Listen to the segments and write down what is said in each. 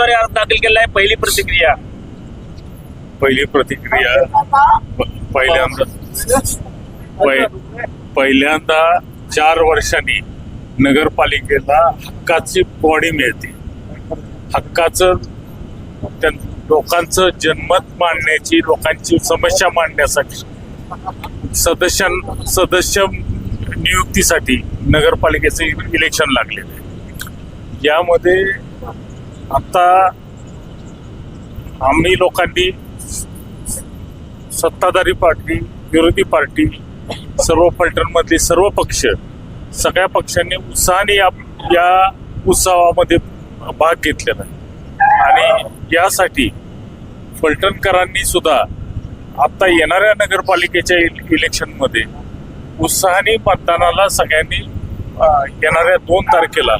अर्ज दाखल केला आहे पहिली प्रतिक्रिया. पहिली प्रतिक्रिया प- पहिल्यांदा पहि- पहिल्यांदा चार वर्षांनी नगरपालिकेला हक्काची बॉडी मिळते. हक्काचं त्या लोकांचं जनमत मांडण्याची लोकांची समस्या मांडण्यासाठी सदस्यां सदस्य नियुक्तीसाठी नगरपालिकेचे इलेक्शन लागलेले. यामध्ये आता आम्ही लोकांनी सत्ताधारी पार्टी विरोधी पार्टी सर्व फलटणमधले सर्व पक्ष सगळ्या पक्षांनी उत्साहाने या या उत्सवामध्ये भाग घेतलेला आहे. आणि यासाठी फलटणकरांनी सुद्धा आता येणाऱ्या नगरपालिकेच्या इलेक्शनमध्ये उत्साहाने मतदानाला सगळ्यांनी येणाऱ्या दोन तारखेला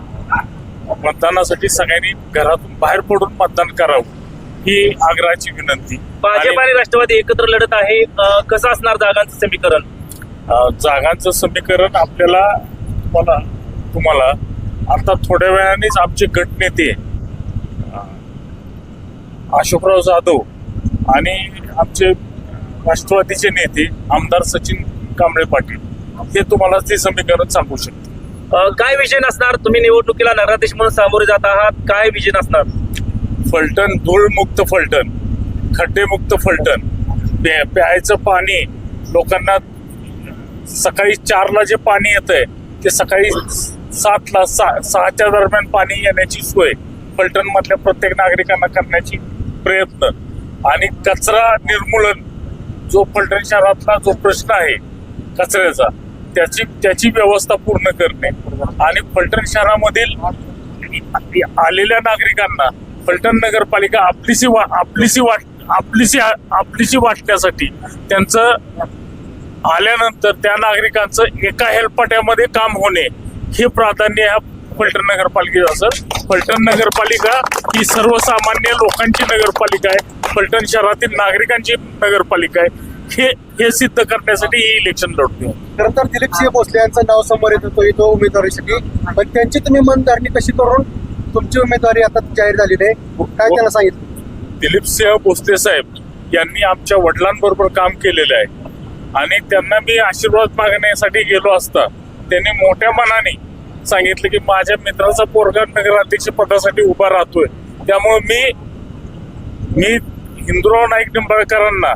मतदानासाठी सगळ्यांनी घरातून बाहेर पडून मतदान करावं ही आग्रहाची विनंती. भाजप आणि- राष्ट्रवादी एकत्र लढत आहे. कसं असणार जागांचं समीकरण? जागांचं समीकरण आपल्याला मला तुम्हाला आता थोड्या वेळानेच आमचे गटनेते अशोकराव जाधव आणि आमचे राष्ट्रवादीचे नेते आमदार सचिन कांबळे पाटील हे तुम्हाला ते समीकरण सांगू शकते काय विजन असणार तुम्ही निवडणुकीला नगराध्यक्ष म्हणून सामोरे जात आहात. काय विजन असणार फलटण धूळमुक्त फलटण खड्डेमुक्त फलटण प्या- प्यायचं पाणी लोकांना सकाळी चारला जे पाणी येत आहे ते सकाळी सातला सा सहाच्या दरम्यान पाणी येण्याची सोय फलटण मधल्या प्रत्येक नागरिकांना करण्याची प्रयत्न. आणि कचरा निर्मूलन जो फलटण शहरातला जो प्रश्न आहे कचऱ्याचा त्याची त्याची व्यवस्था पूर्ण करणे. आणि फलटण शहरामधील आलेल्या नागरिकांना फलटण नगरपालिका आपलीशी वा आपलीशी वाट आपलीशी आपलीशी वाटण्यासाठी त्यांचं आल्यानंतर त्या नागरिकांचं एका हेलपाट्यामध्ये काम होणे हे प्राधान्य ह्या फलटण नगरपालिकेचं असं फलटण नगरपालिका ही सर्वसामान्य लोकांची नगरपालिका आहे. फलटण शहरातील नागरिकांची नगरपालिका आहे. हे हे सिद्ध करण्यासाठी ही इलेक्शन लढतो खरं तर दिलीप सिंह भोसले यांचं नाव समोर येत होतं इथं उमेदवारीसाठी पण त्यांची तुम्ही मनधरणी कशी करून तुमची उमेदवारी आता जाहीर झालेली आहे? काय त्यांना सांगितलं? दिलीप सिंह भोसले साहेब यांनी आमच्या वडिलांबरोबर काम केलेलं आहे. आणि त्यांना मी आशीर्वाद मागण्यासाठी गेलो असता त्यांनी मोठ्या मनाने सांगितलं की माझ्या मित्राचा पोरगा नगराध्यक्ष पदासाठी उभा राहतोय. त्यामुळे मी मी हिंदुराव नाईक निंबाळकरांना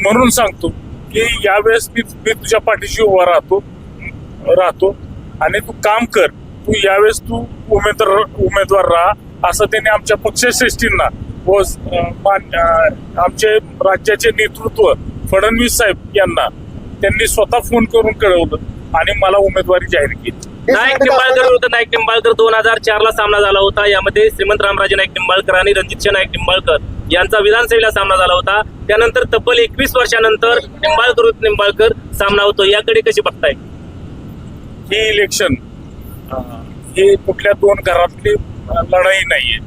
म्हणून सांगतो की यावेळेस मी मी तुझ्या पाठीशी उभा राहतो राहतो. आणि तू काम कर. तू यावेळेस तू उमेदवार उमेदवार राहा. असं त्यांनी आमच्या पक्षश्रेष्ठींना व आमचे राज्याचे नेतृत्व फडणवीस साहेब यांना त्यांनी स्वतः फोन करून कळवलं आणि मला उमेदवारी जाहीर केली. नाईक निंबाळकर विरुद्ध नाईक निंबाळकर दोन हजार चार ला सामना झाला होता. यामध्ये श्रीमंत रामराजे नाईक निंबाळकर आणि रणजित नाईक निंबाळकर. यांचा विधानसभेला सामना झाला होता. त्यानंतर तब्बल एकवीस वर्षानंतर निंबाळकर निंबाळकर सामना होतो. याकडे कशी बघताय? ही इलेक्शन ही कुठल्या दोन घरातली लढाई नाहीये.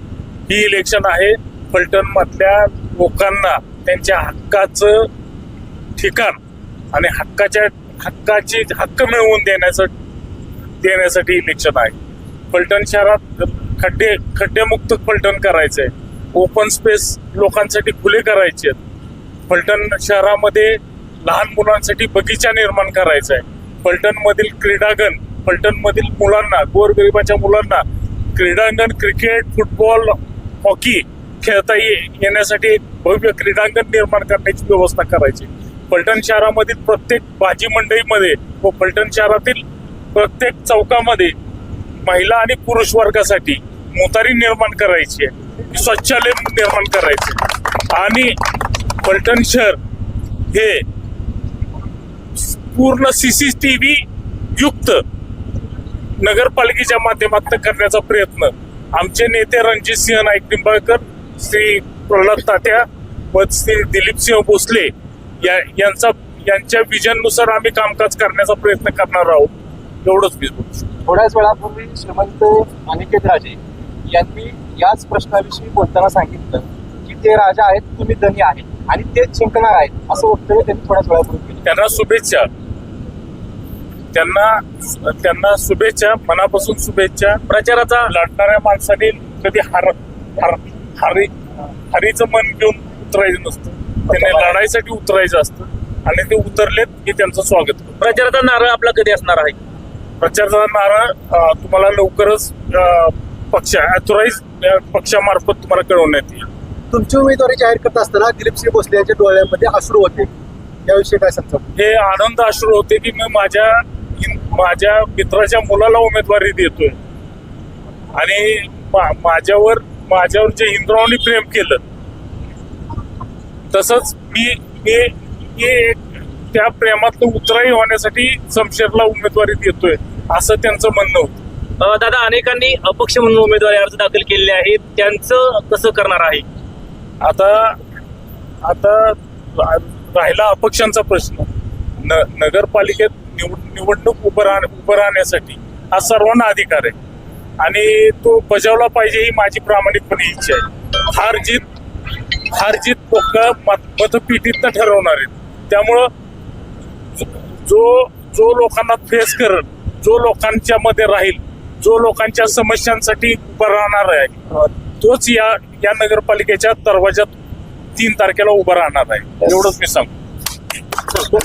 ही इलेक्शन आहे फलटण मधल्या लोकांना त्यांच्या हक्काचं ठिकाण आणि हक्काच्या हक्काची हक्क मिळवून देण्यासाठी देण्यासाठी इलेक्शन आहे. फलटण शहरात खड्डे खड्डेमुक्त फलटण करायचंय. ओपन स्पेस लोकांसाठी खुले करायचे आहेत. फलटण शहरामध्ये लहान मुलांसाठी बगीचा निर्माण करायचा आहे. फलटण क्रीडांगण फलटण मुलांना गोरगरिबाच्या मुलांना क्रीडांगण क्रिकेट फुटबॉल हॉकी खेळता ये- येण्यासाठी एक भव्य क्रीडांगण निर्माण करण्याची व्यवस्था करायची. फलटण शहरामधील प्रत्येक भाजी मंडईमध्ये व फलटण शहरातील प्रत्येक चौकामध्ये महिला आणि पुरुष वर्गासाठी मोतारी निर्माण करायची आहे. शौचालय निर्माण करायचे. आणि पलटण शहर हे पूर्ण सीसीटीव्ही युक्त नगरपालिकेच्या माध्यमातून करण्याचा प्रयत्न. आमचे नेते रणजित सिंह नाईक निंबाळकर श्री प्रल्हाद तात्या व श्री दिलीप सिंह भोसले या यांचा यांच्या विजननुसार आम्ही कामकाज करण्याचा प्रयत्न करणार आहोत. एवढंच मी थोड्याच वेळापूर्वी श्रीमंत अनिकेत राजे यांनी याच प्रश्नाविषयी बोलताना सांगितलं की ते राजा आहेत तुम्ही धनी आहेत आणि तेच जिंकणार आहेत असं वक्तव्य त्यांनी थोड्याच वेळापूर्वी केलं. त्यांना शुभेच्छा. त्यांना त्यांना शुभेच्छा मनापासून शुभेच्छा. प्रचाराचा लढणाऱ्या माणसाने कधी हार हर- हरी हरीचं मन घेऊन उतरायचं नसतं. त्यांनी लढाईसाठी उतरायचं असतं आणि ते उतरलेत मी त्यांचं स्वागत करतो. प्रचाराचा नारळ आपला कधी असणार आहे? प्रचाराचा नारळ तुम्हाला लवकरच अं, पक्ष अथोराईज पक्षामार्फत तुम्हाला कळवण्यात येईल तुमची उमेदवारी जाहीर करत असताना दिलीप सिंह भोसले यांच्या डोळ्यामध्ये अश्रू होते. याविषयी काय सांगतो? हे आनंद अश्रू होते की मी माझ्या माझ्या मित्राच्या मुलाला उमेदवारी देतोय. आणि माझ्यावर माझ्यावर जे इंद्रावणी प्रेम केलं तसंच मी मी त्या प्रेमातलं उतराई होण्यासाठी शमशेरला उमेदवारी देतोय असं त्यांचं म्हणणं होतं. दादा अनेकांनी अपक्ष म्हणून उमेदवारी अर्ज दाखल केलेले आहेत. त्यांचं कसं करणार आहे? आता आता राहिला अपक्षांचा प्रश्न. न नगरपालिकेत निवड निवडणूक उभं राह उभं राहण्यासाठी हा सर्वांना अधिकार आहे. आणि तो बजावला पाहिजे ही माझी प्रामाणिकपणे इच्छा आहे. हार जीत हार जीत लोक मत मतपेटीतनं ठरवणार आहेत. त्यामुळं जो जो लोकांना फेस करत जो लोकांच्या मध्ये राहील जो लोकांच्या समस्यांसाठी उभा राहणार आहे तोच या या नगरपालिकेच्या दरवाजात तीन तारखेला उभा राहणार आहे. एवढंच मी सांगतो.